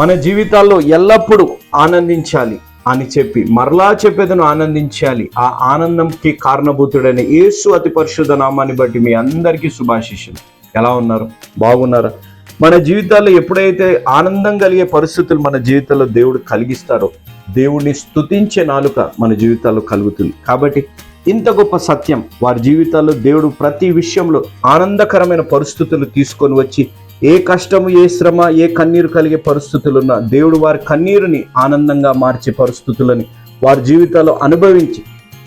మన జీవితాల్లో ఎల్లప్పుడూ ఆనందించాలి అని చెప్పి మరలా చెప్పేదను ఆనందించాలి. ఆ ఆనందంకి కారణభూతుడైన యేసు అతి పరిశుద్ధ నామాన్ని బట్టి మీ అందరికీ శుభాశిషులు ఎలా ఉన్నారు? బాగున్నారా? మన జీవితాల్లో ఎప్పుడైతే ఆనందం కలిగే పరిస్థితులు మన జీవితంలో దేవుడు కలిగిస్తారో దేవుడిని స్తుతించే నాలుక మన జీవితాల్లో కలుగుతుంది. కాబట్టి ఇంత గొప్ప సత్యం వారి జీవితాల్లో దేవుడు ప్రతి విషయంలో ఆనందకరమైన పరిస్థితులు తీసుకొని వచ్చి ఏ కష్టము ఏ శ్రమ ఏ కన్నీరు కలిగే పరిస్థితులున్నా దేవుడు వారి కన్నీరుని ఆనందంగా మార్చే పరిస్థితులని వారి జీవితాల్లో అనుభవించి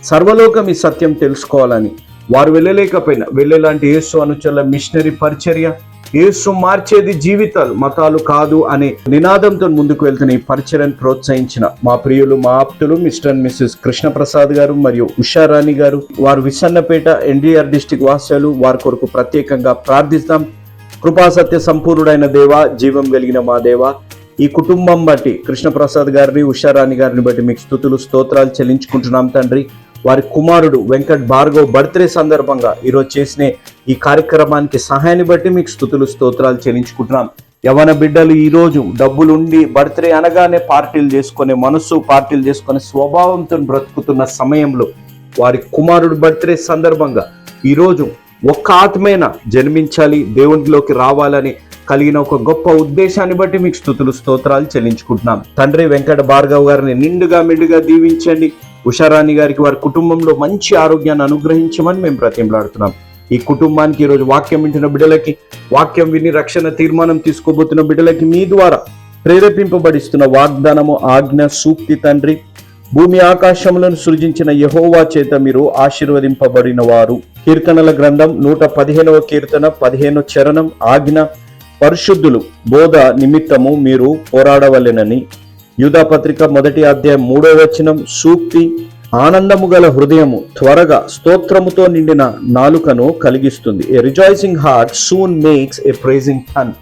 సర్వలోకం ఈ సత్యం తెలుసుకోవాలని వారు వెళ్ళలేకపోయినా వెళ్ళేలాంటి యేసు అనుచరుల మిషనరీ పరిచర్య యేసు మార్చేది జీవితాలు మతాలు కాదు అనే నినాదంతో ముందుకు వెళ్తున్న ఈ పరిచర్యను ప్రోత్సహించిన మా ప్రియులు మా ఆప్తులు మిస్టర్ అండ్ మిస్సెస్ కృష్ణప్రసాద్ గారు మరియు ఉషారాణి గారు వారు విసన్నపేట ఎన్డీఆర్ డిస్టిక్ వాసాలు వారి కొరకు ప్రత్యేకంగా ప్రార్థిస్తాం. కృపాసత్య సంపూర్ణుడైన దేవ జీవం కలిగిన మా దేవ ఈ కుటుంబం బట్టి కృష్ణప్రసాద్ గారిని ఉషారాణి గారిని బట్టి మీకు స్థుతులు స్తోత్రాలు చెల్లించుకుంటున్నాం తండ్రి. వారి కుమారుడు వెంకట్ భార్గవ్ బర్త్డే సందర్భంగా ఈరోజు చేసిన ఈ కార్యక్రమానికి సహాయాన్ని బట్టి మీకు స్థుతులు స్తోత్రాలు చెల్లించుకుంటున్నాం. యవన బిడ్డలు ఈరోజు డబ్బులు డబ్బులుండి బర్త్డే అనగానే పార్టీలు చేసుకునే మనసు పార్టీలు చేసుకునే స్వభావంతో బ్రతుకుతున్న సమయంలో వారి కుమారుడు బర్త్డే సందర్భంగా ఈరోజు ఒక్క ఆత్మైనా జన్మించాలి దేవునిలోకి రావాలని కలిగిన ఒక గొప్ప ఉద్దేశాన్ని బట్టి మీకు స్థుతులు స్తోత్రాలు చెల్లించుకుంటున్నాం. తండ్రి వెంకట భార్గవ్ గారిని నిండుగా మెండుగా దీవించండి. ఉషారాణి గారికి వారి కుటుంబంలో మంచి ఆరోగ్యాన్ని అనుగ్రహించమని మేము ప్రతింలాడుతున్నాం ఈ కుటుంబానికి ఈరోజు వాక్యం వింటున్న బిడ్డలకి వాక్యం విని రక్షణ తీర్మానం తీసుకోబోతున్న బిడ్డలకి మీ ద్వారా ప్రేరేపింపబడిస్తున్న వాగ్దానము ఆజ్ఞ సూక్తి తండ్రి. భూమి ఆకాశములను సృజించిన యహోవా చేత మీరు ఆశీర్వదింపబడిన వారు కీర్తనల గ్రంథం నూట పదిహేనవ కీర్తన పదిహేను చరణం ఆజ్ఞ పరిశుద్ధులు బోధ నిమిత్తము మీరు పోరాడవలెనని. యూధాపత్రిక మొదటి అధ్యాయం మూడో వచనం సూక్తి ఆనందము గల హృదయము త్వరగా స్తోత్రముతో నిండిన నాలుకను కలిగిస్తుంది. A rejoicing heart soon makes a praising tongue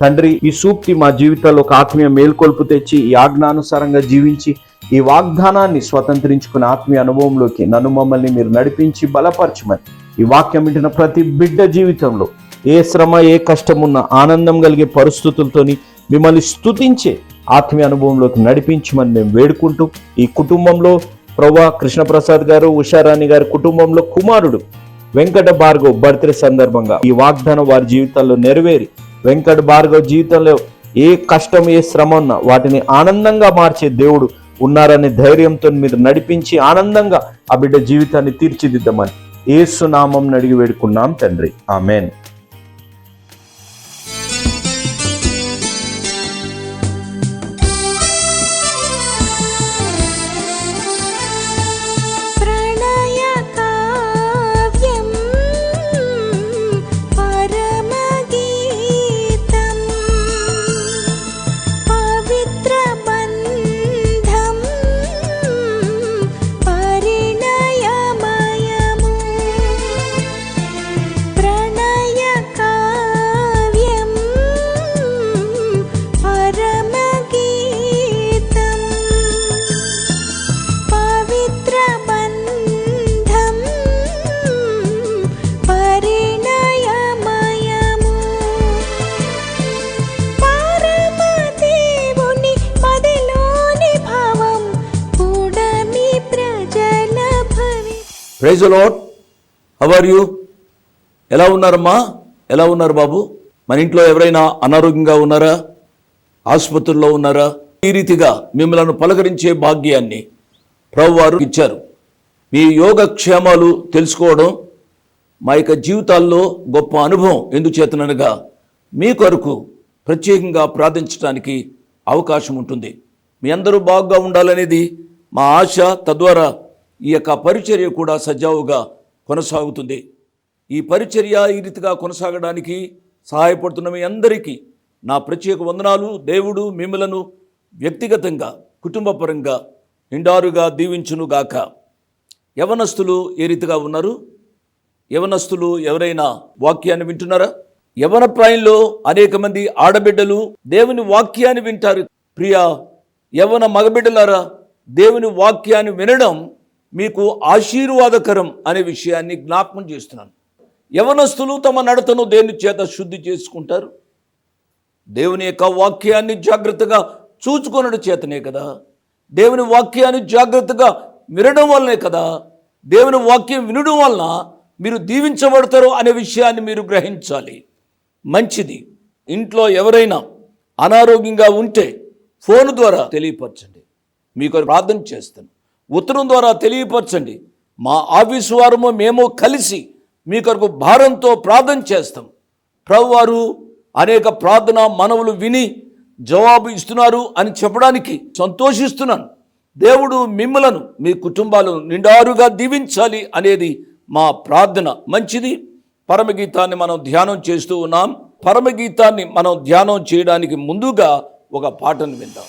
తండ్రి ఈ సూక్తి మా జీవితాల్లో ఒక ఆత్మీయ మేల్కొల్పు తెచ్చి ఈ ఆజ్ఞానుసారంగా జీవించి ఈ వాగ్దానాన్ని స్వతంత్రించుకున్న ఆత్మీయ అనుభవంలోకి నన్ను మమ్మల్ని మీరు నడిపించి బలపరచమని ఈ వాక్యం వింటున్న ప్రతి బిడ్డ జీవితంలో ఏ శ్రమ ఏ కష్టమున్న ఆనందం కలిగే పరిస్థితులతోని మిమ్మల్ని స్తుతించే ఆత్మీయ అనుభవంలోకి నడిపించమని మేము వేడుకుంటూ ఈ కుటుంబంలో ప్రభా కృష్ణప్రసాద్ గారు ఉషారాణి గారి కుటుంబంలో కుమారుడు వెంకట భార్గవ్ బర్త్డే సందర్భంగా ఈ వాగ్దానం వారి జీవితాల్లో నెరవేరి వెంకట భార్గవ్ జీవితంలో ఏ కష్టం ఏ శ్రమ ఉన్నా వాటిని ఆనందంగా మార్చే దేవుడు ఉన్నారనే ధైర్యంతో మీరు నడిపించి ఆనందంగా ఆ బిడ్డ జీవితాన్ని తీర్చిదిద్దామని ఏసునామం అడిగి వేడుకున్నాం తండ్రి. Amen. Praise Lord how are you ఎలా ఉన్నారమ్మా? ఎలా ఉన్నారు బాబు? మన ఇంట్లో ఎవరైనా అనారోగ్యంగా ఉన్నారా? ఆసుపత్రుల్లో ఉన్నారా? ఈ రీతిగా మిమ్మల్ని పలకరించే భాగ్యాన్ని ప్రభు వారు ఇచ్చారు. మీ యోగక్షేమాలు తెలుసుకోవడం మా యొక్క జీవితాల్లో గొప్ప అనుభవం. ఎందుచేతనగా మీ కొరకు ప్రత్యేకంగా ప్రార్థించడానికి అవకాశం ఉంటుంది. మీ అందరూ బాగుగా ఉండాలనేది మా ఆశ తద్వారా ఈ యొక్క పరిచర్య కూడా సజావుగా కొనసాగుతుంది. ఈ పరిచర్య ఈ రీతిగా కొనసాగడానికి సహాయపడుతున్న మీ అందరికీ నా ప్రత్యేక వందనాలు. దేవుడు మిమ్మలను వ్యక్తిగతంగా కుటుంబపరంగా నిండారుగా దీవించునుగాక. యవనస్తులు ఏ రీతిగా ఉన్నారు? యవనస్తులు ఎవరైనా వాక్యాన్ని వింటున్నారా? యవన ప్రాయంలో అనేక మంది ఆడబిడ్డలు దేవుని వాక్యాన్ని వింటారు. ప్రియ యవన మగబిడ్డలారా దేవుని వాక్యాన్ని వినడం మీకు ఆశీర్వాదకరం అనే విషయాన్ని జ్ఞాపకం చేస్తున్నాను. యవనస్తులు తమ నడతను దేని చేత శుద్ధి చేసుకుంటారు? దేవుని యొక్క వాక్యాన్ని జాగ్రత్తగా చూచుకొనడం చేతనే కదా? దేవుని వాక్యాన్ని జాగ్రత్తగా వినడం వల్లనే కదా? దేవుని వాక్యం వినడం వలన మీరు దీవించబడతారు అనే విషయాన్ని మీరు గ్రహించాలి. మంచిది. ఇంట్లో ఎవరైనా అనారోగ్యంగా ఉంటే ఫోన్ ద్వారా తెలియపరచండి. మీకు ప్రార్థన చేస్తాను. ఉత్తరం ద్వారా తెలియపరచండి. మా ఆఫీసు వారము మేము కలిసి మీ కొరకు భారంతో ప్రార్థన చేస్తాం. ప్రభువారు అనేక ప్రార్థన మనవులు విని జవాబు ఇస్తున్నారు అని చెప్పడానికి సంతోషిస్తున్నాను. దేవుడు మిమ్మలను మీ కుటుంబాలను నిండారుగా దీవించాలి అనేది మా ప్రార్థన. మంచిది. పరమగీతాన్ని మనం ధ్యానం చేస్తూ ఉన్నాం. పరమగీతాన్ని మనం ధ్యానం చేయడానికి ముందుగా ఒక పాటను విందాం.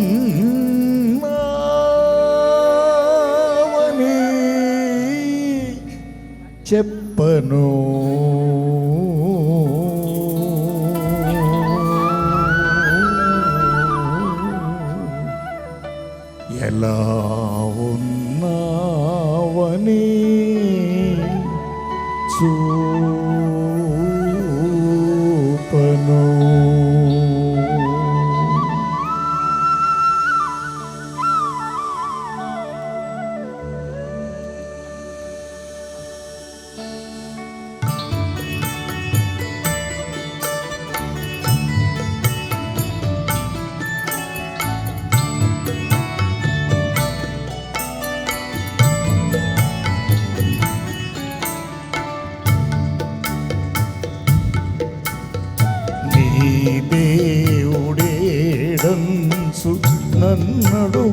చెప్పను. ఎలా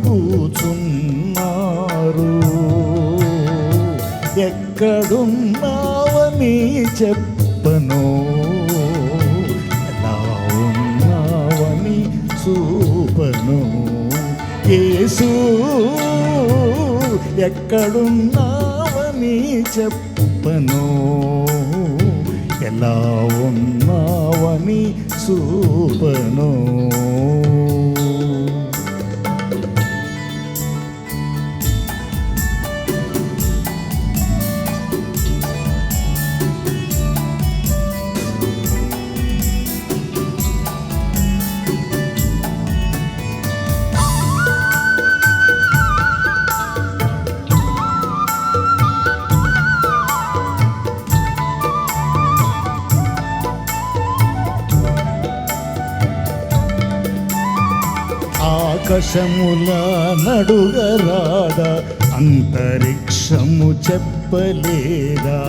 కూచున్నారు. ఎక్కడున్నావని చెప్పను. ఎలా ఉన్నావని చూపను. యేసు ఎక్కడున్నావని చెప్పను. ఎలా ఉన్నావని చూపను. ఆకాశముల నడుగరాదా అంతరిక్షము చెప్పలేదా?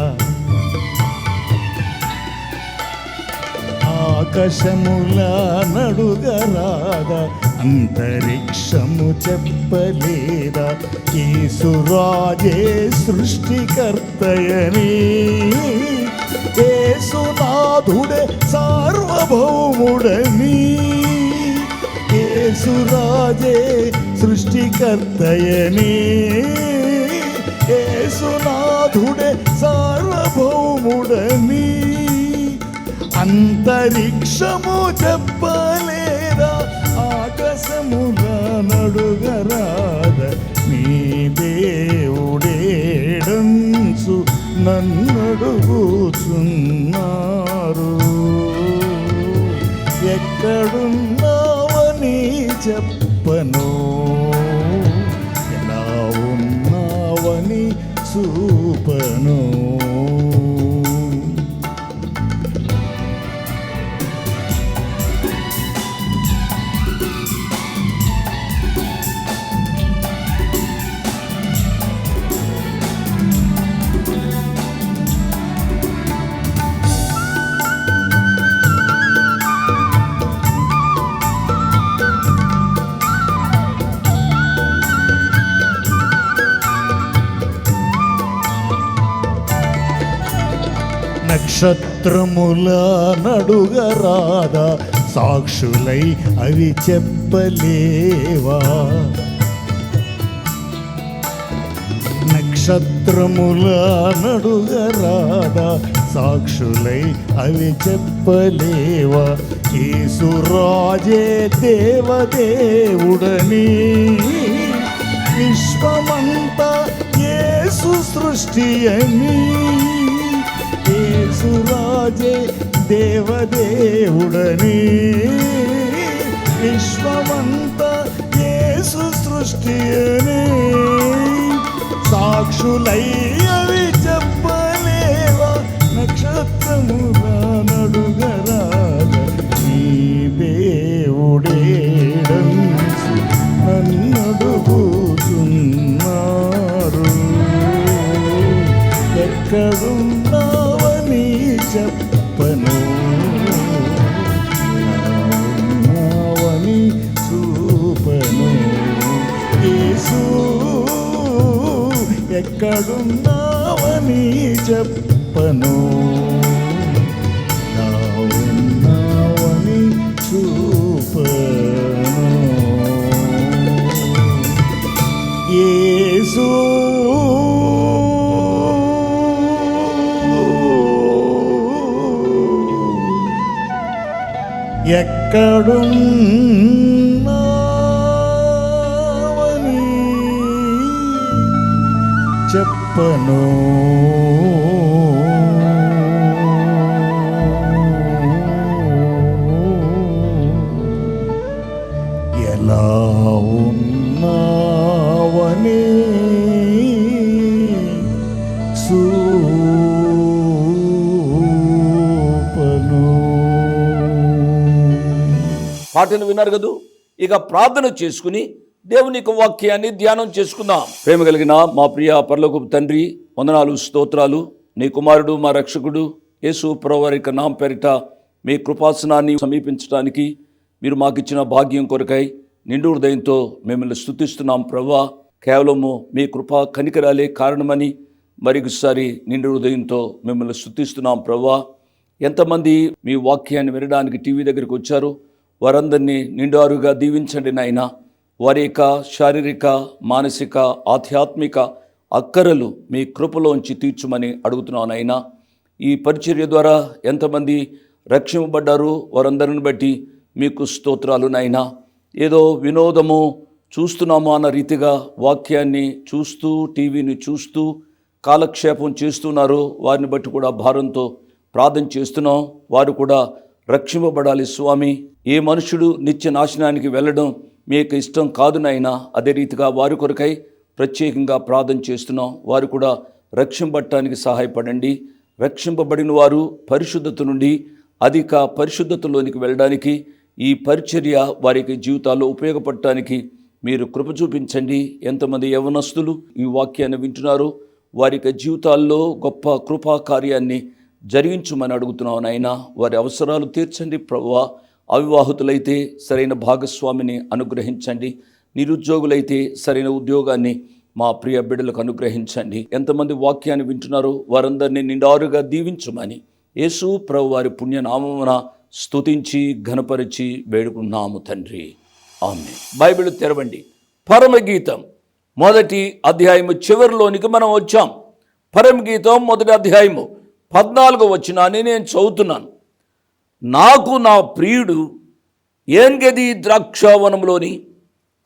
ఆకాశముల నడుగరాదా అంతరిక్షము చెప్పలేదా? కేసురాజే సృష్టికర్తయని కేసునాథుడే సార్వభౌముడని. యేసురాజే సృష్టికర్తయని యేసునాథుడే సార్వభౌముడని అంతరిక్షము చెప్పలేదా ఆకాశముల నడుగరాద నీ దేవుడేడంసు నన్నడుగుచున్నారు ఎక్కడున్న చెప్పను నక్షత్రముల నడుగరాదా సాక్షులై అవి చెప్పలేవా? నక్షత్రముల నడుగరాదా సాక్షులై అవి చెప్పలేవా? కేసురాజే దేవదేవుడని విశ్వమంతా యేసు సృష్టి అని యేసురాజే దేవదేవుడని. విశ్వమంత యేసు సృష్టి అని సాక్షులై అవి చెప్పలేవా నక్షత్రము ఎక్కడున్నావని చెప్పను. నా ఉన్నావని చూపను. యేసు. చెప్పను. ఎలా ఉన్నావని పాటను విన్నారు కదూ? ఇక ప్రార్థన చేసుకుని దేవుని యొక్క వాక్యాన్ని ధ్యానం చేసుకుందాం. ప్రేమ కలిగిన మా ప్రియ పర్లకు తండ్రి వందనాలు స్తోత్రాలు. నీ కుమారుడు మా రక్షకుడు యేసు ప్రవారి నాం పేరిట మీ కృపాసనాన్ని సమీపించడానికి మీరు మాకిచ్చిన భాగ్యం కొరకై నిండు హృదయంతో మిమ్మల్ని స్థుతిస్తున్నాం ప్రవ్వా కేవలము మీ కృపా కనికరాలే కారణమని మరొకసారి నిండు హృదయంతో మిమ్మల్ని స్థుతిస్తున్నాం ప్రవ్వా ఎంతమంది మీ వాక్యాన్ని వినడానికి టీవీ దగ్గరికి వచ్చారు వారందరినీ నిండారుగా దీవించండి నాయన. వారి యొక్క శారీరక మానసిక ఆధ్యాత్మిక అక్కరలు మీ కృపలోంచి తీర్చుమని అడుగుతున్నాను నాయనా. ఈ పరిచర్య ద్వారా ఎంతమంది రక్షింపబడ్డారు వారందరిని బట్టి మీకు స్తోత్రాలు నాయనా. ఏదో వినోదము చూస్తున్నామా అన్న రీతిగా వాక్యాన్ని చూస్తూ టీవీని చూస్తూ కాలక్షేపం చేస్తున్నారు. వారిని బట్టి కూడా భారంతో ప్రార్థన చేస్తున్నాం. వారు కూడా రక్షింపబడాలి స్వామి. ఏ మనుషుడు నిత్య నాశనానికి వెళ్ళడం మీకు ఇష్టం కాదు నాయనా. అదే రీతిగా వారి కొరకై ప్రత్యేకంగా ప్రార్థన చేస్తున్నాం. వారు కూడా రక్షింపట్టడానికి సహాయపడండి. రక్షింపబడిన వారు పరిశుద్ధత నుండి అధిక పరిశుద్ధతలోనికి వెళ్ళడానికి ఈ పరిచర్య వారికి జీవితాల్లో ఉపయోగపడటానికి మీరు కృప చూపించండి. ఎంతమంది యవనస్తులు ఈ వాక్యాన్ని వింటున్నారో వారికి జీవితాల్లో గొప్ప కృపా కార్యాన్ని జరిగించమని అడుగుతున్నాను నాయన. వారి అవసరాలు తీర్చండి ప్రభువా. అవివాహితులైతే సరైన భాగస్వామిని అనుగ్రహించండి. నిరుద్యోగులైతే సరైన ఉద్యోగాన్ని మా ప్రియ బిడ్డలకు అనుగ్రహించండి. ఎంతమంది వాక్యాన్ని వింటున్నారో వారందరినీ నిండారుగా దీవించమని యేసు ప్రభు వారి పుణ్యనామమున స్తుతించి ఘనపరిచి వేడుకున్నాము తండ్రి. ఆమె బైబిల్ తెరవండి. పరమగీతం మొదటి అధ్యాయము చివరిలోనికి మనం వచ్చాం. పరమగీతం మొదటి అధ్యాయము పద్నాలుగు వచ్చినాన్ని నేను చదువుతున్నాను. నాకు నా ప్రియుడు ఏంగది ద్రాక్షావనంలోని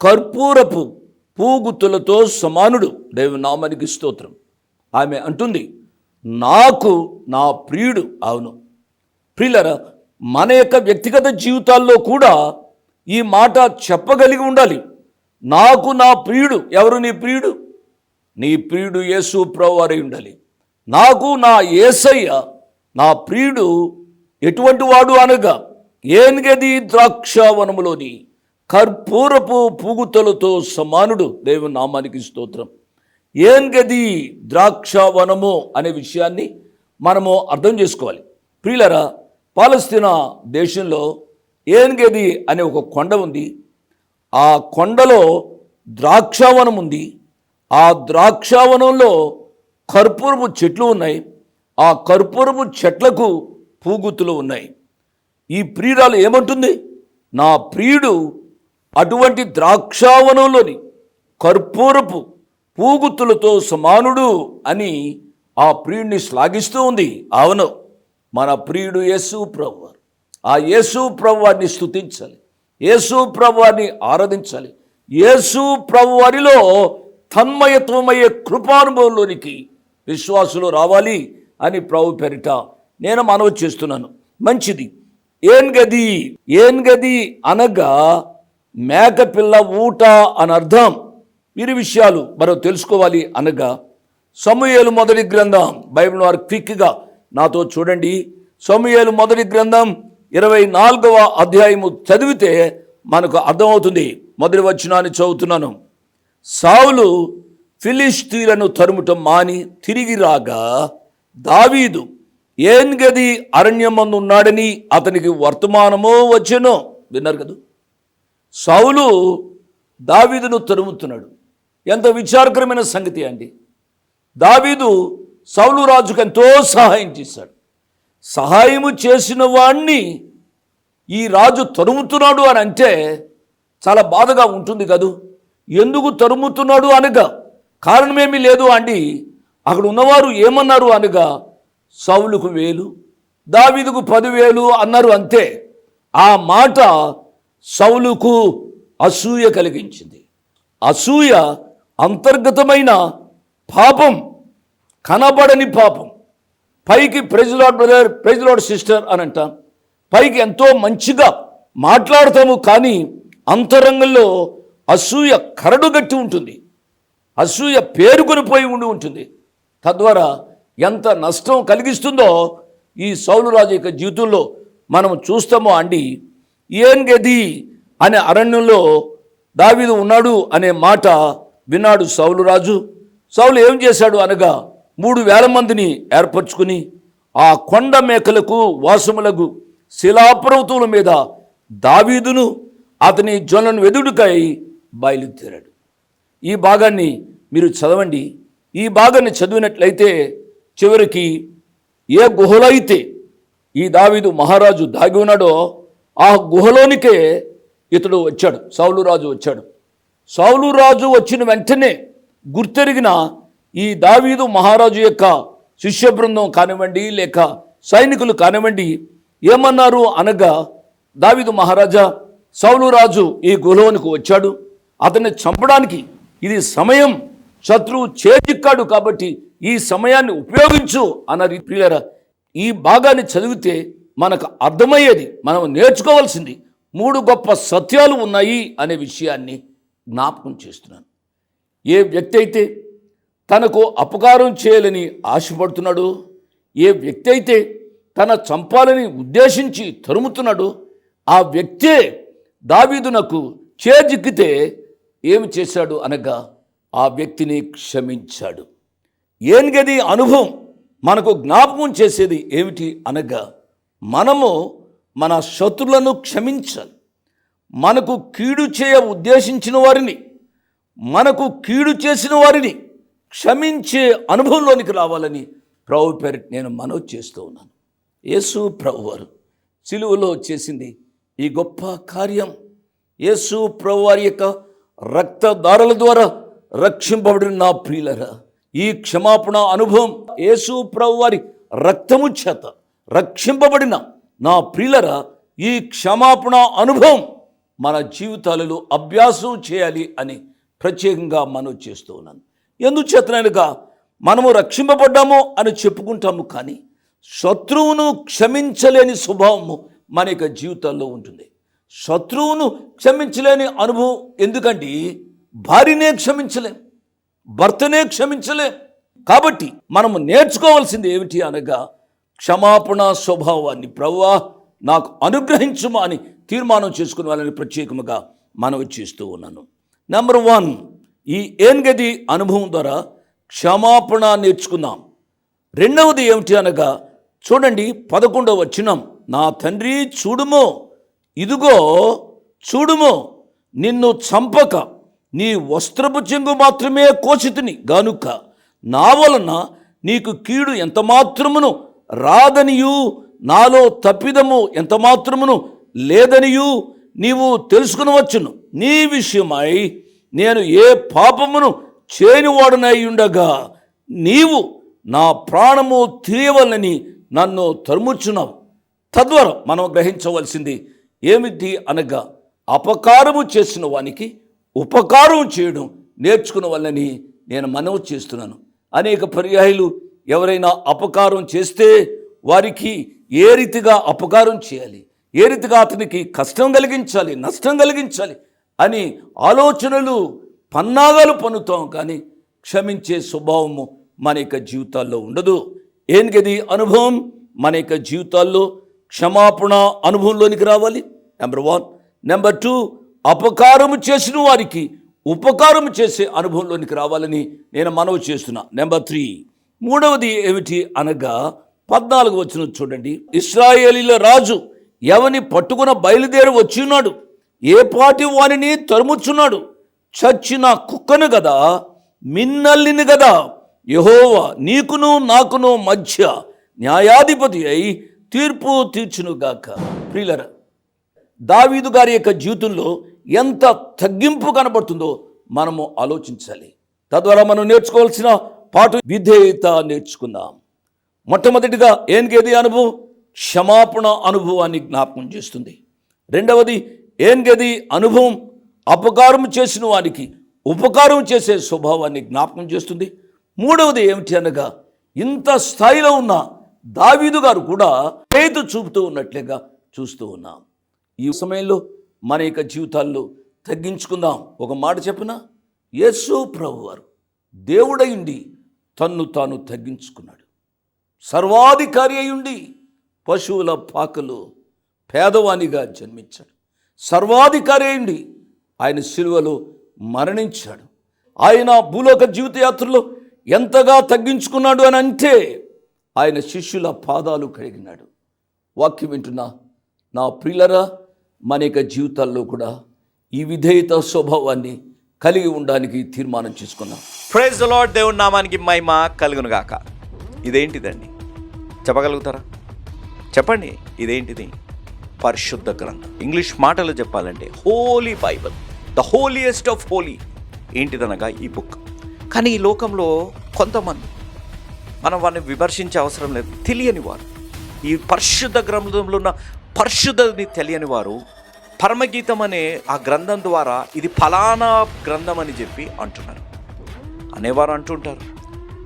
కర్పూరపు పూగుత్తులతో సమానుడు. దేవు నామానికి స్తోత్రం. ఆమె అంటుంది నాకు నా ప్రియుడు. అవును. ప్రియులరా మన యొక్క వ్యక్తిగత జీవితాల్లో కూడా ఈ మాట చెప్పగలిగి ఉండాలి. నాకు నా ప్రియుడు. ఎవరు నీ ప్రియుడు? నీ ప్రియుడు యేసు ప్రవారై ఉండాలి. నాకు నా ఏసయ్య నా ప్రియుడు ఎటువంటి వాడు అనగా ఏన్గది ద్రాక్షావనములోని కర్పూరపు పూగుతలతో సమానుడు దేవుని నామానికి స్తోత్రం. ఏన్గది ద్రాక్షావనము అనే విషయాన్ని మనము అర్థం చేసుకోవాలి. ప్రియులరా పాలస్తీనా దేశంలో ఏన్గది అనే ఒక కొండ ఉంది. ఆ కొండలో ద్రాక్షావనం ఉంది. ఆ ద్రాక్షావనంలో కర్పూరపు చెట్లు ఉన్నాయి. ఆ కర్పూరపు చెట్లకు పూగుత్తులు ఉన్నాయి. ఈ ప్రియురాలు ఏమంటుంది? నా ప్రియుడు అటువంటి ద్రాక్షావనంలోని కర్పూరపు పూగుత్తులతో సమానుడు అని ఆ ప్రియుడిని శ్లాఘిస్తూ ఉంది. అవును మన ప్రియుడు యేసు ప్రభు ఆ యేసు ప్రభువారిని స్తుతించాలి. యేసు ప్రభువారిని ఆరాధించాలి. యేసు ప్రభువారిలో తన్మయత్వమయ్యే కృపానుభవంలోనికి విశ్వాసులు రావాలి అని ప్రభు పెరిట నేను మనవి చేస్తున్నాను. మంచిది. ఏన్ గది? ఏన్ గది అనగా మేకపిల్ల ఊట అని అర్థం. వీరి విషయాలు మరో తెలుసుకోవాలి అనగా సమూయేలు మొదటి గ్రంథం. బైబిల్ వారు క్విక్గా నాతో చూడండి. సమూయేలు మొదటి గ్రంథం ఇరవై నాలుగవ అధ్యాయము చదివితే మనకు అర్థమవుతుంది. మొదటి వచ్చినాన్ని చదువుతున్నాను. సావులు ఫిలిస్తీలను తరుముటం మాని తిరిగి రాగా దావీదు ఏం గది అరణ్యమందు ఉన్నాడని అతనికి వర్తమానమో వచ్చెనో విన్నారు కదా. సౌలు దావీదును తరుముతున్నాడు. ఎంత విచారకరమైన సంగతి అండి. దావీదు సౌలు రాజుకు ఎంతో సహాయం చేశాడు. సహాయము చేసిన వాణ్ణి ఈ రాజు తరుముతున్నాడు అని అంటే చాలా బాధగా ఉంటుంది కదూ. ఎందుకు తరుముతున్నాడు అనగా కారణమేమీ లేదు అండి. అక్కడ ఉన్నవారు ఏమన్నారు అనగా సౌలుకు వేలు దావీదుకు పదివేలు అన్నారు అంతే. ఆ మాట సౌలుకు అసూయ కలిగించింది. అసూయ అంతర్గతమైన పాపం కనబడని పాపం. పైకి ప్రెజలాడ్ బ్రదర్ ప్రెజలాడ్ సిస్టర్ అని అంటాం. పైకి ఎంతో మంచిగా మాట్లాడతాము కానీ అంతరంగంలో అసూయ కరడుగట్టి ఉంటుంది. అసూయ పేరుకొని పోయి ఉండి ఉంటుంది. తద్వారా ఎంత నష్టం కలిగిస్తుందో ఈ సౌలురాజు యొక్క జీవితంలో మనం చూస్తామో అండి. ఏం గది అనే అరణ్యంలో దావీదు ఉన్నాడు అనే మాట విన్నాడు సౌలురాజు సౌలు ఏం చేశాడు అనగా మూడు వేల మందిని ఏర్పరచుకుని ఆ కొండ మేకలకు వాసములకు శిలాపర్వతముల మీద దావీదును అతని జొన్నను వెదుడుకై బయలుదేరాడు. ఈ భాగాన్ని మీరు చదవండి. ఈ భాగాన్ని చదివినట్లయితే చివరికి ఏ గుహలో అయితే ఈ దావీదు మహారాజు దాగి ఉన్నాడో ఆ గుహలోనికే ఇతడు వచ్చాడు సౌలురాజు వచ్చాడు. సౌలురాజు వచ్చిన వెంటనే గుర్తెరిగిన ఈ దావీదు మహారాజు యొక్క శిష్య బృందం కానివ్వండి లేక సైనికులు కానివ్వండి ఏమన్నారు అనగా దావీదు మహారాజా సౌలురాజు ఈ గుహలోనికి వచ్చాడు. అతన్ని చంపడానికి ఇది సమయం శత్రువు చేజిక్కాడు కాబట్టి ఈ సమయాన్ని ఉపయోగించు అన్నారు ప్రియులరా ఈ భాగాన్ని చదివితే మనకు అర్థమయ్యేది మనం నేర్చుకోవాల్సింది మూడు గొప్ప సత్యాలు ఉన్నాయి అనే విషయాన్ని జ్ఞాపకం చేస్తున్నాను. ఏ వ్యక్తి అయితే తనకు అపకారం చేయాలని ఆశపడుతున్నాడు ఏ వ్యక్తి అయితే తన చంపాలని ఉద్దేశించి తరుముతున్నాడు ఆ వ్యక్తే దావీదునకు చేజిక్కితే ఏమి చేశాడు అనగా ఆ వ్యక్తిని క్షమించాడు. ఏనిగది అనుభవం మనకు జ్ఞాపకం చేసేది ఏమిటి అనగా మనము మన శత్రులను క్షమించాలి. మనకు కీడు చేయ ఉద్దేశించిన వారిని మనకు కీడు చేసిన వారిని క్షమించే అనుభవంలోనికి రావాలని ప్రభు పేరు నేను మనవి చేస్తూ ఉన్నాను. యేసు ప్రభు వారు సిలువలో చేసింది ఈ గొప్ప కార్యం. యేసు ప్రభు వారి యొక్క రక్తదారుల ద్వారా రక్షింపబడిన నా ప్రియులరా ఈ క్షమాపణ అనుభవం యేసు ప్రభు వారి రక్తము చేత రక్షింపబడిన నా ప్రియులరా ఈ క్షమాపణ అనుభవం మన జీవితాలలో అభ్యాసం చేయాలి అని ప్రత్యేకంగా మనం చేస్తూ ఉన్నాను. ఎందుచేతనగా మనము రక్షింపబడ్డాము అని చెప్పుకుంటాము కానీ శత్రువును క్షమించలేని స్వభావము మన యొక్క జీవితాల్లో ఉంటుంది. శత్రువును క్షమించలేని అనుభవం ఎందుకంటే భార్యనే క్షమించలేం భర్తనే క్షమించలేం. కాబట్టి మనము నేర్చుకోవాల్సింది ఏమిటి అనగా క్షమాపణ స్వభావాన్ని ప్రవ్వా నాకు అనుగ్రహించుమా అని తీర్మానం చేసుకునే వాళ్ళని ప్రత్యేకముగా మనవి చేస్తూ ఉన్నాను. నెంబర్ వన్ ఈ ఏన్గది అనుభవం ద్వారా క్షమాపణ నేర్చుకుందాం. రెండవది ఏమిటి అనగా చూడండి పదకొండవ వచ్చినం నా తండ్రి చూడుమో ఇదిగో చూడుమో నిన్ను చంపక నీ వస్త్రపు చెంగు మాత్రమే కోసితిని. గానుక నా వలన నీకు కీడు ఎంత మాత్రమును రాదనియు. నాలో తప్పిదము ఎంత మాత్రమును లేదనియు. నీవు తెలుసుకునవచ్చును. నీ విషయమై నేను ఏ పాపమును చేయనివాడునై ఉండగా నీవు నా ప్రాణము తీయవలని నన్ను తరుముచున్నావు. తద్వారా మనం గ్రహించవలసింది ఏమిటి అనగా అపకారము చేసిన వానికి ఉపకారం చేయడం నేర్చుకున్న వల్లని నేను మనవి చేస్తున్నాను. అనేక పర్యాయాలు ఎవరైనా అపకారం చేస్తే వారికి ఏ రీతిగా అపకారం చేయాలి? ఏ రీతిగా అతనికి కష్టం కలిగించాలి? నష్టం కలిగించాలి? అని ఆలోచనలు పన్నాగాలు పన్నుతాం కానీ క్షమించే స్వభావము మన యొక్క జీవితాల్లో ఉండదు. ఏంటిది అనుభవం? మన యొక్క జీవితాల్లో క్షమాపణ అనుభవంలోనికి రావాలి. నెంబర్ వన్ నెంబర్ టూ అపకారము చేసిన వారికి ఉపకారం చేసే అనుభవంలోనికి రావాలని నేను మనవి చేస్తున్నా. నెంబర్ త్రీ మూడవది ఏమిటి అనగా పద్నాలుగు వచ్చిన చూడండి. ఇస్రాయేలీల రాజు ఎవని పట్టుకున్న బయలుదేరి వచ్చిన్నాడు ఏ పాటి వానిని తరుముచున్నాడు? చచ్చిన కుక్కను కదా మిన్నల్లిని కదా యహోవా నీకును నాకును మధ్య న్యాయాధిపతి అయి తీర్పు తీర్చునుగాక. ప్రియులరా దావీదు గారి యొక్క జీవితంలో ఎంత తగ్గింపు కనబడుతుందో మనము ఆలోచించాలి. తద్వారా మనం నేర్చుకోవాల్సిన పాటు విధేయత నేర్చుకుందాం. మొట్టమొదటిగా ఏంగేది అనుభవం? క్షమాపణ అనుభవాన్ని జ్ఞాపకం చేస్తుంది. రెండవది ఏంగేది అనుభవం? అపకారం చేసిన వానికి ఉపకారం చేసే స్వభావాన్ని జ్ఞాపకం చేస్తుంది. మూడవది ఏమిటి అనగా ఇంత స్థాయిలో ఉన్న దావీదు గారు కూడా పేద చూపుతూ ఉన్నట్లుగా చూస్తూ ఉన్నాం. ఈ సమయంలో మన యొక్క జీవితాల్లో తగ్గించుకుందాం. ఒక మాట చెప్పిన? యేసు ప్రభు వారు దేవుడయుండి తన్ను తాను తగ్గించుకున్నాడు. సర్వాధికారి అయ్యుండి పశువుల పాకలు పేదవానిగా జన్మించాడు. సర్వాధికారి అయ్యుండి ఆయన శిలువలో మరణించాడు. ఆయన భూలోక జీవితయాత్రలో ఎంతగా తగ్గించుకున్నాడు అని అంటే ఆయన శిష్యుల పాదాలు కడిగినాడు. వాక్యం వింటున్నా నా ప్రియులరా మన యొక్క జీవితాల్లో కూడా ఈ విధేయత స్వభావాన్ని కలిగి ఉండడానికి తీర్మానం చేసుకున్నాం. ప్రైజ్ ద లార్డ్ దేవుడి నామానికి మహిమ కలుగును గాక ఇదేంటిదండి? చెప్పగలుగుతారా? చెప్పండి ఇదేంటిది? పరిశుద్ధ గ్రంథం. ఇంగ్లీష్ మాటలు చెప్పాలంటే holy Bible the holiest of holy ఏంటిదనగా ఈ బుక్. కానీ ఈ లోకంలో కొంతమంది మనం వారిని విమర్శించే అవసరం లేదు తెలియని వారు. ఈ పరిశుద్ధ గ్రంథంలో ఉన్న పరిశుద్ధని తెలియని వారు పరమగీతం అనే ఆ గ్రంథం ద్వారా ఇది ఫలానా గ్రంథం అని చెప్పి అంటున్నారు. అనేవారు అంటుంటారు.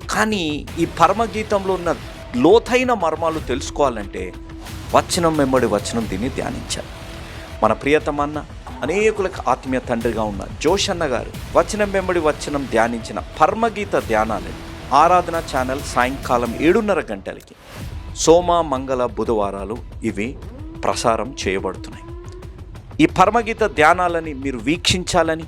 కానీ ఈ పరమగీతంలో ఉన్న లోతైన మర్మాలు తెలుసుకోవాలంటే వచనం వెంబడి వచనం దీన్ని ధ్యానించాలి. మన ప్రియతమన్న అనేకులకు ఆత్మీయ తండ్రిగా ఉన్న జోషన్న గారు వచనం వెంబడి వచనం ధ్యానించిన పరమగీత ధ్యానాలు ఆరాధన ఛానల్ సాయంకాలం ఏడున్నర గంటలకి సోమ మంగళ బుధవారాలు ఇవి ప్రసారం చేయబడుతున్నాయి. ఈ పరమగీత ధ్యానాలని మీరు వీక్షించాలని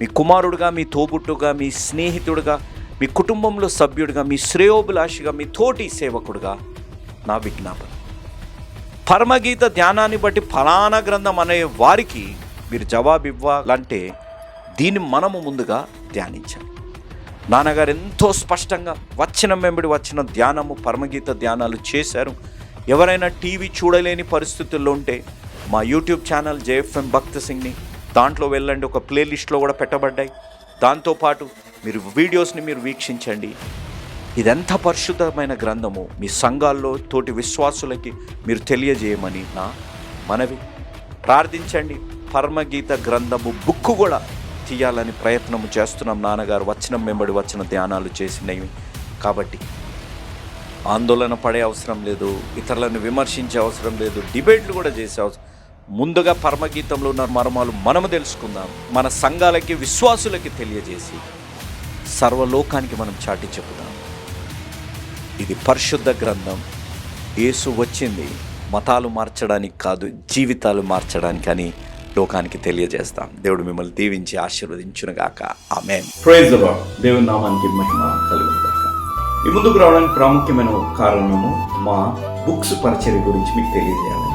మీ కుమారుడుగా మీ తోబుట్టుగా మీ స్నేహితుడుగా మీ కుటుంబంలో సభ్యుడిగా మీ శ్రేయోభిలాషిగా మీ తోటి సేవకుడుగా నా విజ్ఞాపన. పరమగీత ధ్యానాన్ని బట్టి ఫలానా గ్రంథం అనే వారికి మీరు జవాబు ఇవ్వాలంటే దీన్ని మనము ముందుగా ధ్యానించాలి. నాన్నగారు ఎంతో స్పష్టంగా వచ్చిన వెంబడి వచ్చిన ధ్యానము పరమగీత ధ్యానాలు చేశారు. ఎవరైనా టీవీ చూడలేని పరిస్థితుల్లో ఉంటే మా యూట్యూబ్ ఛానల్ జేఎఫ్ఎం భక్త సింగ్ని దాంట్లో వెళ్ళండి. ఒక ప్లేలిస్ట్లో కూడా పెట్టబడ్డాయి. దాంతోపాటు మీరు వీడియోస్ని మీరు వీక్షించండి. ఇదెంత పరిశుద్ధమైన గ్రంథము మీ సంఘాల్లో తోటి విశ్వాసులకి మీరు తెలియజేయమని నా మనవి. ప్రార్థించండి. పరమగీత గ్రంథము బుక్ కూడా తీయాలని ప్రయత్నము చేస్తున్నాం. నాన్నగారు వచనం వెంబడి వచ్చిన ధ్యానాలు చేసినవి. కాబట్టి ఆందోళన పడే అవసరం లేదు ఇతరులను విమర్శించే అవసరం లేదు డిబేట్లు కూడా చేసే అవసరం. ముందుగా పరమగీతంలో ఉన్న మర్మాలు మనము తెలుసుకుందాం మన సంఘాలకి విశ్వాసులకి తెలియజేసి సర్వలోకానికి మనం చాటి చెప్పుదాం. ఇది పరిశుద్ధ గ్రంథం. యేసు వచ్చింది మతాలు మార్చడానికి కాదు జీవితాలు మార్చడానికి అని లోకానికి తెలియజేస్తాం. దేవుడు మిమ్మల్ని దీవించి ఆశీర్వదించునుగాక. ఆమె దేవుని నామానికి మహిమ కలుగుతాక ఈ ముందుకు రావడానికి ప్రాముఖ్యమైన కారణము మా బుక్స్ పరిచర్య గురించి మీకు తెలియజేయాలి.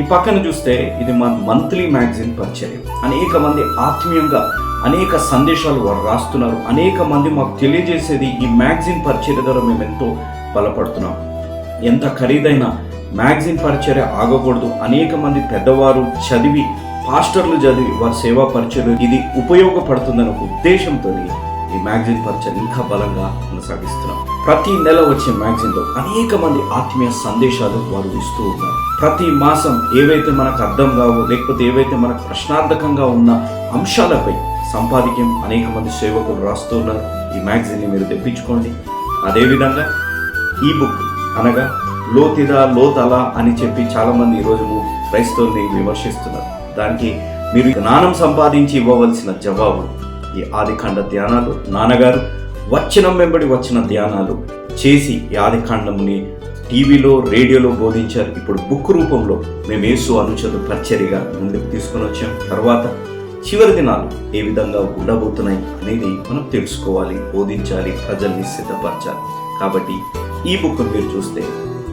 ఈ పక్కన చూస్తే ఇది మా మంత్లీ మ్యాగజైన్ పరిచర్య. అనేక మంది ఆత్మీయంగా అనేక సందేశాలు వారు రాస్తున్నారు. అనేక మంది మాకు తెలియజేసేది ఈ మ్యాగజైన్ పరిచయ ద్వారా మేము ఎంతో బలపడుతున్నాం. ఎంత ఖరీదైన మ్యాగజైన్ పరిచర్య ఆగకూడదు. అనేక మంది పెద్దవారు చదివి పాస్టర్లు చదివి వారి సేవా పరిచయం ఇది ఉపయోగపడుతుందనే ఉద్దేశంతో ఈ మ్యాగజైన్ పరిచయం ఇంకా బలంగా కొనసాగిస్తున్నాం. ప్రతి నెల వచ్చే మ్యాగజైన్లో అనేక మంది ఆత్మీయ సందేశాలు వారు ఇస్తూ ఉన్నారు. ప్రతి మాసం ఏవైతే మనకు అర్థం కావో లేకపోతే ఏవైతే మనకు ప్రశ్నార్థకంగా ఉన్న అంశాలపై సంపాదికం అనేక మంది సేవకులు రాస్తూ ఉన్నారు. ఈ మ్యాగజైన్ని మీరు తెప్పించుకోండి. అదేవిధంగా ఈ బుక్ అనగా లోతిదా లోతల అని చెప్పి చాలామంది ఈరోజు క్రైస్తవుల్ని విమర్శిస్తున్నారు. దానికి మీరు జ్ఞానం సంపాదించి ఇవ్వవలసిన జవాబు ఈ ఆదికాండ ధ్యానాలు. నాన్నగారు వచనం వెంబడి వచ్చిన ధ్యానాలు చేసి ఈ ఆదికాండముని టీవీలో రేడియోలో బోధించారు. ఇప్పుడు బుక్ రూపంలో మేము యేసు అనుచరు పరిచర్యగా ముందుకు తీసుకొని వచ్చాం. తర్వాత చివరి దినాలు ఏ విధంగా ఉండబోతున్నాయి అనేది మనం తెలుసుకోవాలి బోధించాలి ప్రజల్ని సిద్ధపరచాలి. కాబట్టి ఈ బుక్ మీరు చూస్తే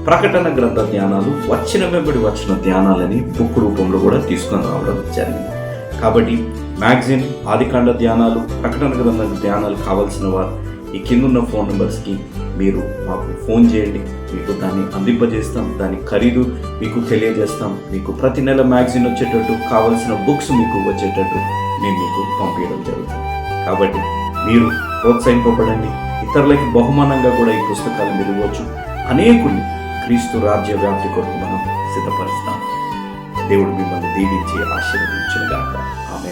ప్రకటన గ్రంథ ధ్యానాలు వచ్చిన వెంబడి వచ్చిన ధ్యానాలని బుక్ రూపంలో కూడా తీసుకొని రావడం జరిగింది. కాబట్టి మ్యాగజైన్ ఆదికాండ ధ్యానాలు ప్రకటన గ్రంథ ధ్యానాలు కావాల్సిన వారు ఈ కిందున్న ఫోన్ నెంబర్స్కి మీరు మాకు ఫోన్ చేయండి. మీకు దాన్ని అందింపజేస్తాం. దాని ఖరీదు మీకు తెలియజేస్తాం. మీకు ప్రతి నెల మ్యాగజైన్ వచ్చేటట్టు కావలసిన బుక్స్ మీకు వచ్చేటట్టు మేము మీకు పంపించడం జరుగుతుంది. కాబట్టి మీరు ప్రోత్సహింపబడండి. ఇతరులకి బహుమానంగా కూడా ఈ పుస్తకాలు మీరు ఇవ్వచ్చు. క్రీస్తు రాజ్య వ్యాప్తి కొరకు మనం సిద్ధపరుస్తాం. దేవుడు మిమ్మల్ని దీవించి ఆశీర్వదించుగాక ఆమె